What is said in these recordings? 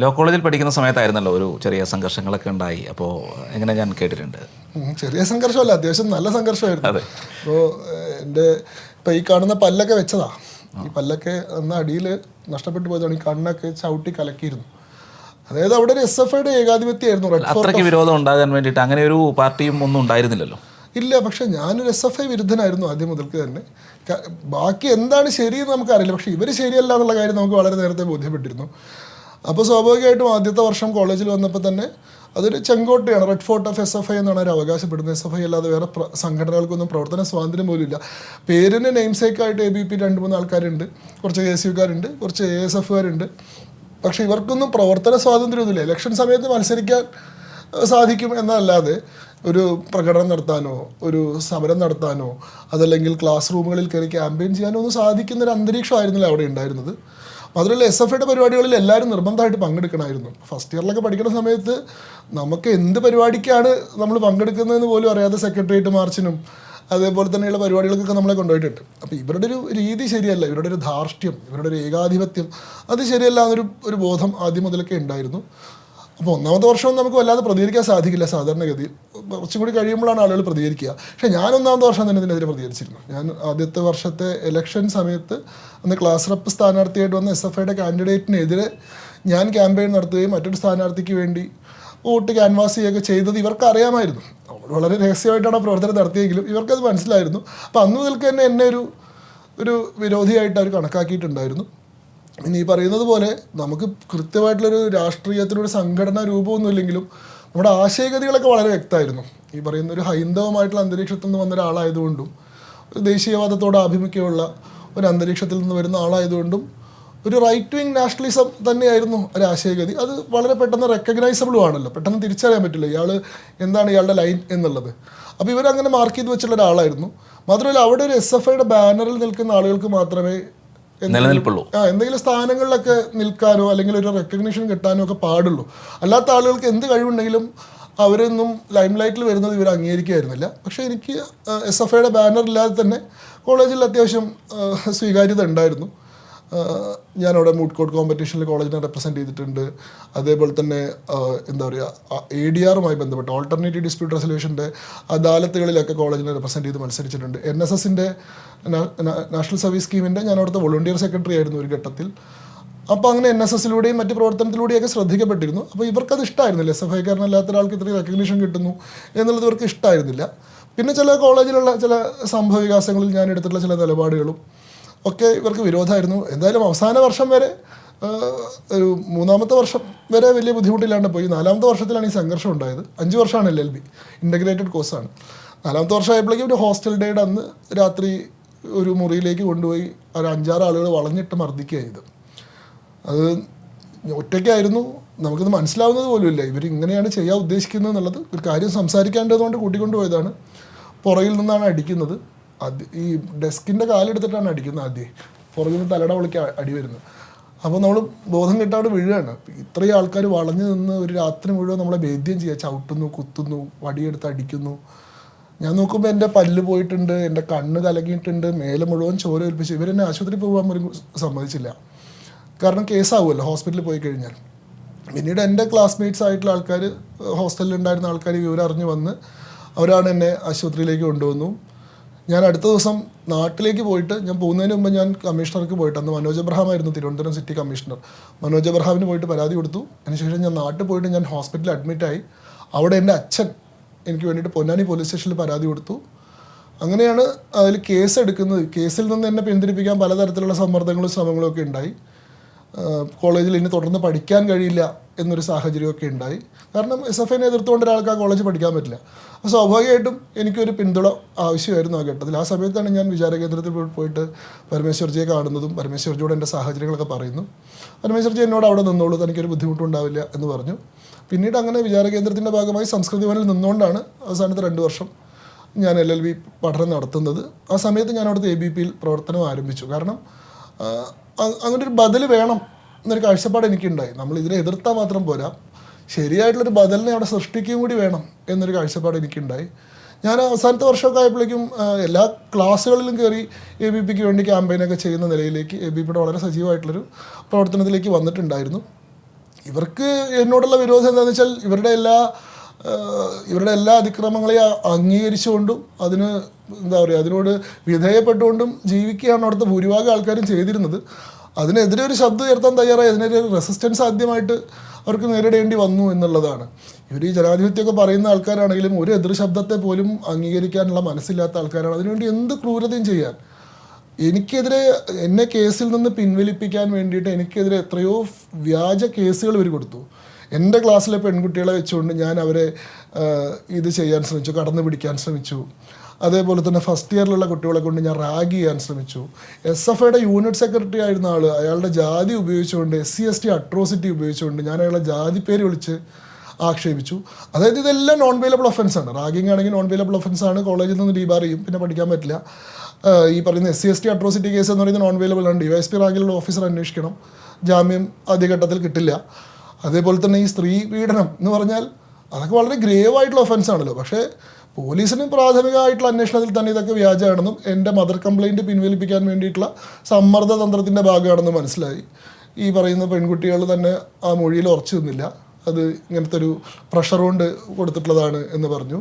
Law കോളേജിൽ പഠിക്കുന്ന സമയത്തായിരുന്നല്ലോ ഒരു ചെറിയ സംഘർഷങ്ങളൊക്കെ ഉണ്ടായി. അപ്പോൾ എങ്ങനെ ഞാൻ കേട്ടിട്ടുണ്ട്? ചെറിയ സംഘർഷമല്ല അത്യാവശ്യം നല്ല സംഘർഷമായിരുന്നു. അതെ. അപ്പോൾ എന്റെ ഇപ്പം ഈ കാണുന്ന പല്ലൊക്കെ വെച്ചതാ. ഈ പല്ലൊക്കെ അന്ന് അടിയിൽ നഷ്ടപ്പെട്ടു പോയതാണ്. ഈ കണ്ണൊക്കെ ചവിട്ടി കലക്കിയിരുന്നു. അതായത് അവിടെ ഒരു എസ് എഫ് ഐയുടെ ഏകാധിപത്യമായിരുന്നു. അത്രയ്ക്ക് വിരോധം ഉണ്ടാകാൻ വേണ്ടിയിട്ട് അങ്ങനെ ഒരു പാർട്ടിയും ഒന്നും ഉണ്ടായിരുന്നില്ലല്ലോ? ഇല്ല പക്ഷെ ഞാനൊരു എസ് എഫ് ഐ വിരുദ്ധനായിരുന്നു ആദ്യം മുതൽക്ക് തന്നെ. ബാക്കി എന്താണ് ശരിയെന്ന് നമുക്കറിയില്ല. പക്ഷെ ഇവർ ശരിയല്ല എന്നുള്ള കാര്യം നമുക്ക് വളരെ നേരത്തെ ബോധ്യപ്പെട്ടിരുന്നു. അപ്പോൾ സ്വാഭാവികമായിട്ടും ആദ്യത്തെ വർഷം കോളേജിൽ വന്നപ്പോൾ തന്നെ അതൊരു ചെങ്കോട്ടയാണ്. Red fort of S F I എന്നാണ് അവർ അവകാശപ്പെടുന്നത് എസ് എഫ് ഐ അല്ലാതെ വേറെ സംഘടനകൾക്കൊന്നും പ്രവർത്തന സ്വാതന്ത്ര്യം പോലും ഇല്ല. പേരിന് നെയിംസേക്കായിട്ട് എ ബി പി രണ്ട് മൂന്ന് ആൾക്കാരുണ്ട്. കുറച്ച് എ സി യുക്കാരുണ്ട് കുറച്ച് എ എസ് എഫുകാരുണ്ട് പക്ഷേ ഇവർക്കൊന്നും പ്രവർത്തന സ്വാതന്ത്ര്യമൊന്നുമില്ല ഇലക്ഷൻ സമയത്ത് മത്സരിക്കാൻ സാധിക്കും എന്നല്ലാതെ ഒരു പ്രകടനം നടത്താനോ ഒരു സമരം നടത്താനോ അതല്ലെങ്കിൽ ക്ലാസ് റൂമുകളിൽ കയറി ക്യാമ്പയിൻ ചെയ്യാനോ ഒന്നും സാധിക്കുന്ന ഒരു അന്തരീക്ഷമായിരുന്നില്ല അവിടെ ഉണ്ടായിരുന്നത്. മാത്രമല്ല എസ് എഫ് ഐയുടെ പരിപാടികളിൽ എല്ലാവരും നിർബന്ധമായിട്ട് പങ്കെടുക്കണമായിരുന്നു. ഫസ്റ്റ് ഇയറിലൊക്കെ പഠിക്കുന്ന സമയത്ത് നമുക്ക് എന്ത് പരിപാടിക്കാണ് നമ്മൾ പങ്കെടുക്കുന്നതെന്ന് പോലും അറിയാതെ സെക്രട്ടേറിയറ്റ് മാർച്ചിനും അതേപോലെ തന്നെയുള്ള പരിപാടികൾക്കൊക്കെ നമ്മളെ കൊണ്ടുപോയിട്ടുണ്ട്. അപ്പോൾ ഇവരുടെ ഒരു രീതി ശരിയല്ല. ഇവരുടെ ഒരു ധാർഷ്ട്യം ഇവരുടെ ഒരു ഏകാധിപത്യം അത് ശരിയല്ല എന്നൊരു ഒരു ബോധം ആദ്യം മുതലൊക്കെ ഉണ്ടായിരുന്നു. അപ്പോൾ ഒന്നാമത്തെ വർഷവും നമുക്ക് വല്ലാതെ പ്രതികരിക്കാൻ സാധിക്കില്ല സാധാരണഗതിയിൽ. കുറച്ചും കൂടി കഴിയുമ്പോഴാണ് ആളുകൾ പ്രതികരിക്കുക. പക്ഷേ ഞാൻ ഒന്നാമത്തെ വർഷം തന്നെ ഇതിനെതിരെ പ്രതികരിച്ചിരുന്നു. ഞാൻ ആദ്യത്തെ വർഷത്തെ ഇലക്ഷൻ സമയത്ത് അന്ന് ക്ലാസ് റപ്പ് സ്ഥാനാർത്ഥിയായിട്ട് വന്ന എസ് എഫ് ഐയുടെ കാൻഡിഡേറ്റിനെതിരെ ഞാൻ ക്യാമ്പയിൻ നടത്തുകയും മറ്റൊരു സ്ഥാനാർത്ഥിക്ക് വേണ്ടി വോട്ട് ക്യാൻവാസ് ചെയ്യുകയൊക്കെ ചെയ്തത് ഇവർക്ക് അറിയാമായിരുന്നു അവർ വളരെ രഹസ്യമായിട്ടാണ് പ്രവർത്തനം നടത്തിയെങ്കിലും ഇവർക്കത് മനസ്സിലായിരുന്നു. അപ്പോൾ അന്ന് മുതൽക്ക് തന്നെ എന്നെ ഒരു ഒരു വിരോധിയായിട്ട് അവർ കണക്കാക്കിയിട്ടുണ്ടായിരുന്നു. ഇനി ഈ പറയുന്നത് പോലെ നമുക്ക് കൃത്യമായിട്ടുള്ളൊരു രാഷ്ട്രീയത്തിനൊരു സംഘടനാ രൂപമൊന്നും ഇല്ലെങ്കിലും നമ്മുടെ ആശയഗതികളൊക്കെ വളരെ വ്യക്തമായിരുന്നു. ഈ പറയുന്ന ഒരു ഹൈന്ദവമായിട്ടുള്ള അന്തരീക്ഷത്തിൽ നിന്ന് വന്ന ഒരാളായതുകൊണ്ടും ഒരു ദേശീയവാദത്തോട് ആഭിമുഖ്യമുള്ള ഒരു അന്തരീക്ഷത്തിൽ നിന്ന് വരുന്ന ആളായതുകൊണ്ടും ഒരു റൈറ്റ് വിങ് നാഷണലിസം തന്നെയായിരുന്നു ഒരു ആശയഗതി. അത് വളരെ പെട്ടെന്ന് റെക്കഗ്നൈസബിളും ആണല്ലോ. പെട്ടെന്ന് തിരിച്ചറിയാൻ പറ്റില്ല ഇയാൾ എന്താണ് ഇയാളുടെ ലൈൻ എന്നുള്ളത്. അപ്പോൾ ഇവരങ്ങനെ മാർക്ക് ചെയ്ത് വെച്ചുള്ള ഒരാളായിരുന്നു. മാത്രമല്ല അവിടെ ഒരു എസ് എഫ് ഐയുടെ ബാനറിൽ നിൽക്കുന്ന ആളുകൾക്ക് മാത്രമേ നിലനിൽപ്പുള്ളൂ. എന്തെങ്കിലും സ്ഥാനങ്ങളിലൊക്കെ നിൽക്കാനോ അല്ലെങ്കിൽ ഒരു റെക്കഗ്നിഷൻ കിട്ടാനോ ഒക്കെ പാടുള്ളൂ. അല്ലാത്ത ആളുകൾക്ക് എന്ത് കഴിവുണ്ടെങ്കിലും അവരൊന്നും ലൈം ലൈറ്റിൽ വരുന്നത് ഇവർ അംഗീകരിക്കുമായിരുന്നില്ല. പക്ഷേ എനിക്ക് എസ് എഫ് ഐയുടെ ബാനർ ഇല്ലാതെ തന്നെ കോളേജിൽ അത്യാവശ്യം സ്വീകാര്യത ഉണ്ടായിരുന്നു. ഞാനവിടെ മൂഡ് കോട്ട് കോമ്പറ്റീഷനിൽ കോളേജിനെ റെപ്രസെന്റ് ചെയ്തിട്ടുണ്ട്. അതേപോലെ തന്നെ എന്താ പറയുക എ ഡി ആറുമായി ബന്ധപ്പെട്ട് ഓൾട്ടർനേറ്റീവ് ഡിസ്പ്യൂട്ട് റെസൊല്യൂഷന്റെ അദാലത്തുകളിലൊക്കെ കോളേജിനെ റെപ്രസെന്റ് ചെയ്ത് മത്സരിച്ചിട്ടുണ്ട്. എൻ എസ് എസിന്റെ നാഷണൽ സർവീസ് സ്കീമിന്റെ ഞാൻ അവിടുത്തെ വോളണ്ടിയർ സെക്രട്ടറി ആയിരുന്നു ഒരു ഘട്ടത്തിൽ. അപ്പോൾ അങ്ങനെ എൻ എസ് എസിലൂടെയും മറ്റ് പ്രവർത്തനത്തിലൂടെയൊക്കെ ശ്രദ്ധിക്കപ്പെട്ടിരുന്നു. അപ്പോൾ ഇവർക്കത് ഇഷ്ടമായിരുന്നില്ല എസ് എഫ് ഐക്കാരനല്ലാത്ത ഒരാൾക്ക് ഇത്രയും റെക്കഗ്നീഷൻ കിട്ടുന്നു എന്നുള്ളത് ഇവർക്ക് ഇഷ്ടമായിരുന്നില്ല പിന്നെ ചില കോളേജിലുള്ള ചില സംഭവ വികാസങ്ങളിൽ ഞാൻ എടുത്തിട്ടുള്ള ചില നിലപാടുകളും ഒക്കെ ഇവർക്ക് വിരോധമായിരുന്നു. എന്തായാലും അവസാന വർഷം വരെ ഒരു മൂന്നാമത്തെ വർഷം വരെ വലിയ ബുദ്ധിമുട്ടില്ലാണ്ട് പോയി. നാലാമത്തെ വർഷത്തിലാണ് ഈ സംഘർഷം ഉണ്ടായത്. അഞ്ച് വർഷമാണ് എൽ എൽ ബി. ഇന്റഗ്രേറ്റഡ് കോഴ്സാണ് നാലാമത്തെ വർഷം ആയപ്പോഴേക്കും ഒരു ഹോസ്റ്റൽ ഡേയുടെ അന്ന് രാത്രി ഒരു മുറിയിലേക്ക് കൊണ്ടുപോയി ഒരു അഞ്ചാറ് ആളുകൾ വളഞ്ഞിട്ട് മർദ്ദിക്കുക ചെയ്തു അത് ഒറ്റയ്ക്കായിരുന്നു. നമുക്കത് മനസ്സിലാവുന്നത് പോലുമില്ല ഇവർ ഇങ്ങനെയാണ് ചെയ്യാൻ ഉദ്ദേശിക്കുന്നത് എന്നുള്ളത് ഒരു കാര്യം സംസാരിക്കാണ്ടതുകൊണ്ട് കൂട്ടിക്കൊണ്ടുപോയതാണ്. പുറകിൽ നിന്നാണ് അടിക്കുന്നത്. അത് ഈ ഡെസ്കിന്റെ കാലെടുത്തിട്ടാണ് അടിക്കുന്നത് ആദ്യം. പുറകിൽ തലയുടെ വിളിക്ക് അടി വരുന്നത്. അപ്പോൾ നമ്മൾ ബോധം കിട്ടാണ്ട് വീഴുകയാണ്. ഇത്രയും ആൾക്കാർ വളഞ്ഞു നിന്ന് ഒരു രാത്രി മുഴുവൻ നമ്മളെ ഭേദ്യം ചെയ്യുക. ചവിട്ടുന്നു കുത്തുന്നു വടിയെടുത്ത് അടിക്കുന്നു. ഞാൻ നോക്കുമ്പോൾ എന്റെ പല്ല് പോയിട്ടുണ്ട് എന്റെ കണ്ണ് കലകിയിട്ടുണ്ട് മേലെ മുഴുവൻ ചോര ഏൽപ്പിച്ചു. ഇവരെന്നെ ആശുപത്രിയിൽ പോകാൻ പോലും സമ്മതിച്ചില്ല. കാരണം കേസാവുമല്ലോ ഹോസ്പിറ്റലിൽ പോയി കഴിഞ്ഞാൽ. പിന്നീട് എന്റെ ക്ലാസ്മേറ്റ്സ് ആയിട്ടുള്ള ആൾക്കാർ ഹോസ്റ്റലിൽ ഉണ്ടായിരുന്ന ആൾക്കാർ വിവരം അറിഞ്ഞ് വന്ന് അവരാണ് എന്നെ ആശുപത്രിയിലേക്ക് കൊണ്ടുവന്നു. ഞാൻ അടുത്ത ദിവസം നാട്ടിലേക്ക് പോയിട്ട് ഞാൻ പോകുന്നതിന് മുമ്പ് ഞാൻ കമ്മീഷണർക്ക് പോയിട്ട് അന്ന് മനോജ് എബ്രഹാം ആയിരുന്നു തിരുവനന്തപുരം സിറ്റി കമ്മീഷണർ. മനോജ് എബ്രഹാമിന് പോയിട്ട് പരാതി കൊടുത്തു. അതിനുശേഷം ഞാൻ നാട്ടിൽ പോയിട്ട് ഞാൻ ഹോസ്പിറ്റലിൽ അഡ്മിറ്റായി അവിടെ എന്റെ അച്ഛൻ എനിക്ക് വേണ്ടിയിട്ട് പൊന്നാനി പോലീസ് സ്റ്റേഷനിൽ പരാതി കൊടുത്തു. അങ്ങനെയാണ് അതിൽ കേസ് എടുക്കുന്നത്. കേസിൽ നിന്ന് എന്നെ പിന്തിരിപ്പിക്കാൻ പലതരത്തിലുള്ള സമ്മർദ്ദങ്ങളും ശ്രമങ്ങളും ഒക്കെ ഉണ്ടായി. കോളേജിൽ ഇനി തുടർന്ന് പഠിക്കാൻ കഴിയില്ല. എന്നൊരു സാഹചര്യമൊക്കെ ഉണ്ടായി. കാരണം എസ് എഫ് ഐനെ എതിർത്തുകൊണ്ട് ഒരാൾക്ക് ആ കോളേജ് പഠിക്കാൻ പറ്റില്ല. അപ്പോൾ സ്വാഭാവികമായിട്ടും എനിക്കൊരു പിന്തുണ ആവശ്യമായിരുന്നു ആ ഘട്ടത്തിൽ. ആ സമയത്താണ് ഞാൻ വിചാരകേന്ദ്രത്തിൽ പോയി- പോയിട്ട് പരമേശ്വർജിയെ കാണുന്നതും പരമേശ്വർജിയോട് എന്റെ സാഹചര്യങ്ങളൊക്കെ പറയുന്നു. പരമേശ്വർജി എന്നോട് അവിടെ നിന്നോളൂ തനിക്കൊരു ബുദ്ധിമുട്ടുണ്ടാവില്ല എന്ന് പറഞ്ഞു. പിന്നീട് അങ്ങനെ വിചാരകേന്ദ്രത്തിന്റെ ഭാഗമായി സംസ്കൃതി ഭവനിൽ നിന്നുകൊണ്ടാണ് അവസാനത്തെ രണ്ട് വർഷം ഞാൻ എൽ എൽ ബി പഠനം നടത്തുന്നത്. ആ സമയത്ത് ഞാൻ അവിടുത്തെ എ ബി പിയിൽ പ്രവർത്തനം ആരംഭിച്ചു. കാരണം അങ്ങനെ ഒരു ബദൽ വേണം എന്നൊരു കാഴ്ചപ്പാട് എനിക്കുണ്ടായി. നമ്മൾ ഇതിനെ എതിർത്താൽ മാത്രം പോരാ. ശരിയായിട്ടുള്ളൊരു ബദലിനെ അവിടെ സൃഷ്ടിക്കുകയും കൂടി വേണം എന്നൊരു കാഴ്ചപ്പാട് എനിക്കുണ്ടായി. ഞാൻ അവസാനത്തെ വർഷമൊക്കെ ആയപ്പോഴേക്കും എല്ലാ ക്ലാസ്സുകളിലും കയറി എ ബി പിക്ക് വേണ്ടി ക്യാമ്പയിനൊക്കെ ചെയ്യുന്ന നിലയിലേക്ക് എ ബി പിയുടെ വളരെ സജീവമായിട്ടുള്ളൊരു പ്രവർത്തനത്തിലേക്ക് വന്നിട്ടുണ്ടായിരുന്നു. ഇവർക്ക് എന്നോടുള്ള വിരോധം എന്താണെന്ന് വെച്ചാൽ ഇവരുടെ എല്ലാ ഇവരുടെ എല്ലാ അതിക്രമങ്ങളെയും അംഗീകരിച്ചുകൊണ്ടും അതിന് എന്താ പറയുക അതിനോട് വിധേയപ്പെട്ടുകൊണ്ടും ജീവിക്കുകയാണ് അവിടുത്തെ ഭൂരിഭാഗം ആൾക്കാരും ചെയ്തിരുന്നത്. അതിനെതിരെ ഒരു ശബ്ദം ഉയർത്താൻ തയ്യാറായി. അതിനെതിരെ ഒരു റെസിസ്റ്റൻസ് ആദ്യമായിട്ട് അവർക്ക് നേരിടേണ്ടി വന്നു എന്നുള്ളതാണ്. ഇവർ ഈ ജനാധിപത്യമൊക്കെ പറയുന്ന ആൾക്കാരാണെങ്കിലും ഒരു എതിർ ശബ്ദത്തെ പോലും അംഗീകരിക്കാനുള്ള മനസ്സില്ലാത്ത ആൾക്കാരാണ്. അതിനുവേണ്ടി എന്ത് ക്രൂരതയും ചെയ്യാൻ. എനിക്കെതിരെ എന്നെ കേസിൽ നിന്ന് പിൻവലിപ്പിക്കാൻ വേണ്ടിയിട്ട് എനിക്കെതിരെ എത്രയോ വ്യാജ കേസുകൾ ഇവർ കൊടുത്തു. എന്റെ ക്ലാസ്സിലെ പെൺകുട്ടികളെ വെച്ചുകൊണ്ട് ഞാൻ അവരെ ഇത് ചെയ്യാൻ ശ്രമിച്ചു കടന്നു പിടിക്കാൻ ശ്രമിച്ചു. അതേപോലെ തന്നെ ഫസ്റ്റ് ഇയറിലുള്ള കുട്ടികളെ കൊണ്ട് ഞാൻ റാഗ് ചെയ്യാൻ ശ്രമിച്ചു. എസ് എഫ് ഐയുടെ യൂണിറ്റ് സെക്രട്ടറി ആയിരുന്ന ആൾ അയാളുടെ ജാതി ഉപയോഗിച്ചുകൊണ്ട് S C S T atrocity ഉപയോഗിച്ചുകൊണ്ട് ഞാൻ അയാളെ ജാതി പേര് വിളിച്ച് ആക്ഷേപിച്ചു. അതായത് ഇതെല്ലാം നോൺ വെയിലബിൾ ഒഫൻസ് ആണ്. റാഗിങ് ആണെങ്കിൽ നോൺ വെയിലബിൾ ഒഫൻസ് ആണ്. കോളേജിൽ നിന്ന് ഡീബാർ ചെയ്യും. പിന്നെ പഠിക്കാൻ പറ്റില്ല. ഈ പറയുന്ന S C S T atrocity case എന്ന് പറയുന്നത് നോൺ വെയിലബിൾ ആണ്. ഡി വൈ എസ് പി റാഗിലുള്ള ഓഫീസർ അന്വേഷിക്കണം. ജാമ്യം ആദ്യഘട്ടത്തിൽ കിട്ടില്ല. അതേപോലെ തന്നെ ഈ സ്ത്രീ പീഡനം എന്ന് പറഞ്ഞാൽ അതൊക്കെ വളരെ ഗ്രേവ് ആയിട്ടുള്ള ഒഫൻസ് ആണല്ലോ. പക്ഷേ പോലീസിന് പ്രാഥമികമായിട്ടുള്ള അന്വേഷണത്തിൽ തന്നെ ഇതൊക്കെ വ്യാജമാണെന്നും എന്റെ മദർ കംപ്ലൈന്റ് പിൻവലിപ്പിക്കാൻ വേണ്ടിയിട്ടുള്ള സമ്മർദ്ദ തന്ത്രത്തിന്റെ ഭാഗമാണെന്ന് മനസ്സിലായി. ഈ പറയുന്ന പെൺകുട്ടികൾ തന്നെ ആ മൊഴിയിൽ ഉറച്ചു നിന്നില്ല. അത് ഇങ്ങനത്തെ ഒരു പ്രഷർ കൊണ്ട് കൊടുത്തിട്ടുള്ളതാണ് എന്ന് പറഞ്ഞു.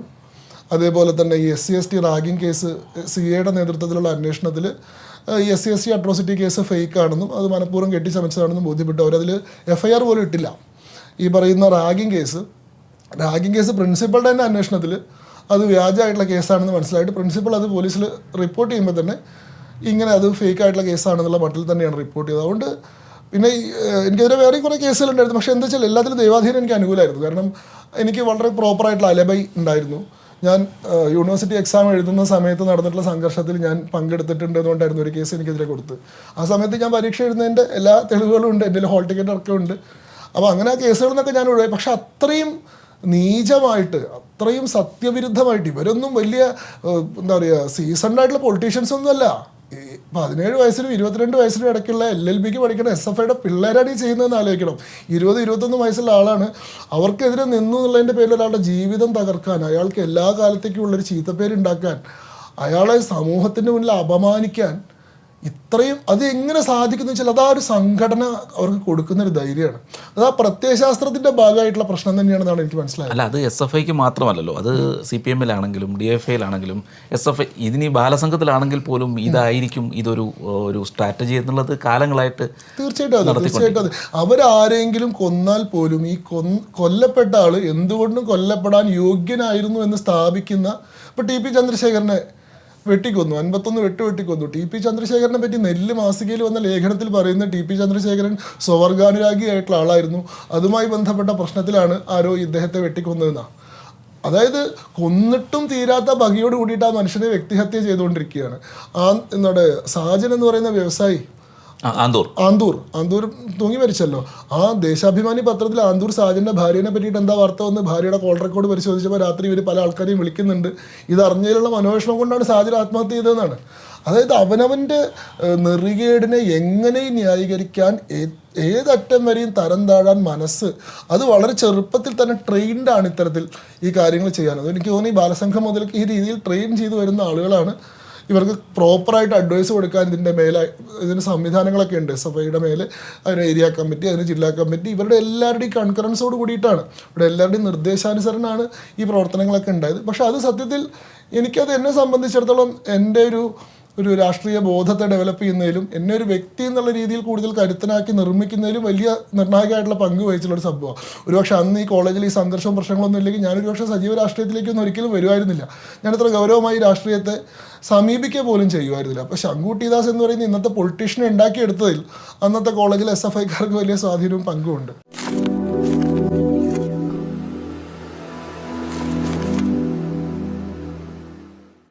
അതേപോലെ തന്നെ ഈ S C S T ragging case C എയുടെ നേതൃത്വത്തിലുള്ള അന്വേഷണത്തിൽ ഈ S C S T atrocity case fake ആണെന്നും അത് മനഃപൂർവം കെട്ടിച്ചമച്ചതാണെന്നും ബോധ്യപ്പെട്ടു. അവരതിൽ എഫ് ഐ ആർ പോലും ഇട്ടില്ല. ഈ പറയുന്ന റാഗിങ് കേസ് റാഗിങ് കേസ് പ്രിൻസിപ്പളുടെ തന്നെ അന്വേഷണത്തിൽ അത് വ്യാജമായിട്ടുള്ള കേസാണെന്ന് മനസ്സിലായിട്ട് പ്രിൻസിപ്പൾ അത് പോലീസിൽ റിപ്പോർട്ട് ചെയ്യുമ്പോൾ തന്നെ ഇങ്ങനെ അത് ഫേക്ക് ആയിട്ടുള്ള കേസാണെന്നുള്ള മട്ടിൽ തന്നെയാണ് റിപ്പോർട്ട് ചെയ്തത്. അതുകൊണ്ട് പിന്നെ എനിക്കെതിരെ വേറെ കുറേ കേസുകളുണ്ടായിരുന്നു പക്ഷേ എന്താ വെച്ചാൽ എല്ലാത്തിലും ദൈവാധീനം എനിക്ക് അനുകൂലമായിരുന്നു. കാരണം എനിക്ക് വളരെ പ്രോപ്പറായിട്ടുള്ള അലബൈ ഉണ്ടായിരുന്നു. ഞാൻ യൂണിവേഴ്സിറ്റി എക്സാം എഴുതുന്ന സമയത്ത് നടന്നിട്ടുള്ള സംഘർഷത്തിൽ ഞാൻ പങ്കെടുത്തിട്ടുണ്ട് എന്നുകൊണ്ടായിരുന്നു ഒരു കേസ് എനിക്കെതിരെ കൊടുത്ത് ആ സമയത്ത് ഞാൻ പരീക്ഷ എഴുതുന്നതിന്റെ എല്ലാ തെളിവുകളും ഉണ്ട്. എന്റെ ഹോൾ ടിക്കറ്റ് ഒക്കെ ഉണ്ട്. അപ്പോൾ അങ്ങനെ ആ കേസുകളിൽ നിന്നൊക്കെ ഞാൻ ഒഴിവായി. പക്ഷെ അത്രയും നീചമായിട്ട് അത്രയും സത്യവിരുദ്ധമായിട്ട് ഇവരൊന്നും വലിയ എന്താ പറയുക സീസൺഡ് ആയിട്ടുള്ള പൊളിറ്റീഷ്യൻസ് ഒന്നുമല്ല പതിനേഴ് വയസ്സിനും ഇരുപത്തിരണ്ട് വയസ്സിനും ഇടയ്ക്കുള്ള എൽ എൽ ബിക്ക് പഠിക്കുന്ന എസ് എഫ് ഐയുടെ പിള്ളേരാണ് ഈ ചെയ്യുന്നതെന്ന് ആലോചിക്കണം. ഇരുപത് ഇരുപത്തൊന്ന് വയസ്സുള്ള ആളാണ്. അവർക്കെതിരെ നിന്നു എന്നുള്ളതിന്റെ പേരിൽ ഒരാളുടെ ജീവിതം തകർക്കാൻ അയാൾക്ക് എല്ലാ കാലത്തേക്കും ഉള്ളൊരു ചീത്തപ്പേരുണ്ടാക്കാൻ അയാളെ സമൂഹത്തിന്റെ മുന്നിൽ അപമാനിക്കാൻ ഇത്രയും അത് എങ്ങനെ സാധിക്കുന്നു വെച്ചാൽ അതാ ഒരു സംഘടന അവർക്ക് കൊടുക്കുന്ന ഒരു ധൈര്യമാണ്. അത് ആ പ്രത്യയശാസ്ത്രത്തിന്റെ ഭാഗമായിട്ടുള്ള പ്രശ്നം തന്നെയാണെന്നാണ് എനിക്ക് മനസ്സിലായത്. അല്ല അത് എസ് എഫ് ഐക്ക് മാത്രമല്ലല്ലോ. അത് സി പി എമ്മിലാണെങ്കിലും ഡി എഫ് ഐയിലാണെങ്കിലും എസ് എഫ് ഐ ഇനി ബാലസംഘത്തിലാണെങ്കിൽ പോലും ഇതായിരിക്കും ഇതൊരു ഒരു സ്ട്രാറ്റജി എന്നുള്ളത് കാലങ്ങളായിട്ട് തീർച്ചയായിട്ടും അതെ തീർച്ചയായിട്ടും അതെ. അവരാരെങ്കിലും കൊന്നാൽ പോലും ഈ കൊ കൊല്ലപ്പെട്ട ആൾ എന്തുകൊണ്ടും കൊല്ലപ്പെടാൻ യോഗ്യനായിരുന്നു എന്ന് സ്ഥാപിക്കുന്ന ഇപ്പൊ ടി പി ചന്ദ്രശേഖരനെ വെട്ടിക്കൊന്നു അൻപത്തൊന്ന് വെട്ട് വെട്ടിക്കൊന്നു. ടി പി ചന്ദ്രശേഖരനെ പറ്റി നെല്ല് മാസികയിൽ വന്ന ലേഖനത്തിൽ പറയുന്ന ടി പി ചന്ദ്രശേഖരൻ സ്വവർഗാനുരാഗിയായിട്ടുള്ള ആളായിരുന്നു. അതുമായി ബന്ധപ്പെട്ട പ്രശ്നത്തിലാണ് ആരോ ഇദ്ദേഹത്തെ വെട്ടിക്കൊന്നതെന്നാണ് അതായത് കൊന്നിട്ടും തീരാത്ത ഭഗിയോട് കൂടിയിട്ട് ആ മനുഷ്യനെ വ്യക്തിഹത്യ ചെയ്തുകൊണ്ടിരിക്കുകയാണ്. ആ എന്നോട് സാജൻ എന്ന് പറയുന്ന വ്യവസായി ആന്തൂർ. ആന്തൂർ. തൂങ്ങി മരിച്ചല്ലോ. ആ ദേശാഭിമാനി പത്രത്തിൽ ആന്തൂർ സാജന്റെ ഭാര്യനെ പറ്റിയിട്ട് എന്താ വാർത്ത വന്ന് ഭാര്യയുടെ കോൾ റെക്കോർഡ് പരിശോധിച്ചപ്പോൾ രാത്രി ഇവർ പല ആൾക്കാരെയും വിളിക്കുന്നുണ്ട്. ഇത് അറിഞ്ഞതിലുള്ള മനോവിഷമം കൊണ്ടാണ് സാജൻ ആത്മഹത്യ ചെയ്തതെന്നാണ്. അതായത് അവനവന്റെ നെറികേടിനെ എങ്ങനെ ന്യായീകരിക്കാൻ ഏതറ്റം വരെയും തരം താഴാൻ മനസ്സ് അത് വളരെ ചെറുപ്പത്തിൽ തന്നെ ട്രെയിൻഡ് ആണ് ഇത്തരത്തിൽ ഈ കാര്യങ്ങൾ ചെയ്യാൻ. അത് എനിക്ക് തോന്നി ബാലസംഘം മുതൽ ഈ രീതിയിൽ ട്രെയിൻ ചെയ്തു വരുന്ന ആളുകളാണ്. ഇവർക്ക് പ്രോപ്പറായിട്ട് അഡ്വൈസ് കൊടുക്കാൻ ഇതിന്റെ മേലെ ഇതിന് സംവിധാനങ്ങളൊക്കെ ഉണ്ട്. ഐയുടെ മേലെ അതിന് ഏരിയ കമ്മിറ്റി അതിന് ജില്ലാ കമ്മിറ്റി ഇവരുടെ എല്ലാവരുടെയും കൺകറൻസോട് കൂടിയിട്ടാണ്. ഇവിടെ എല്ലാവരുടെയും നിർദ്ദേശാനുസരണമാണ് ഈ പ്രവർത്തനങ്ങളൊക്കെ ഉണ്ടായത്. പക്ഷേ അത് സത്യത്തിൽ എനിക്കത് എന്നെ സംബന്ധിച്ചിടത്തോളം എന്റെ ഒരു ഒരു രാഷ്ട്രീയ ബോധത്തെ ഡെവലപ്പ് ചെയ്യുന്നതിലും എന്നെ ഒരു വ്യക്തി എന്നുള്ള രീതിയിൽ കൂടുതൽ കരുത്തനാക്കി നിർമ്മിക്കുന്നതിലും വലിയ നിർണായകമായിട്ടുള്ള പങ്ക് വഹിച്ചുള്ള ഒരു സംഭവമാണ്. ഒരുപക്ഷെ അന്ന് ഈ കോളേജിൽ ഈ സംഘർഷവും പ്രശ്നങ്ങളൊന്നും ഇല്ലെങ്കിൽ ഞാനൊരു പക്ഷേ സജീവ രാഷ്ട്രീയത്തിലേക്കൊന്നും ഒരിക്കലും വരുമായിരുന്നില്ല. ഞാനിത്ര ഗൗരവമായി രാഷ്ട്രീയത്തെ സമീപിക്കുക പോലും ചെയ്യുമായിരുന്നില്ല. അപ്പോൾ ശങ്കുട്ടിദാസ് എന്ന് പറയുന്ന ഇന്നത്തെ പൊളിറ്റീഷ്യനെ ഉണ്ടാക്കിയെടുത്തതിൽ അന്നത്തെ കോളേജിൽ എസ് എഫ് ഐക്കാർക്ക് വലിയ സ്വാധീനവും പങ്കുമുണ്ട്.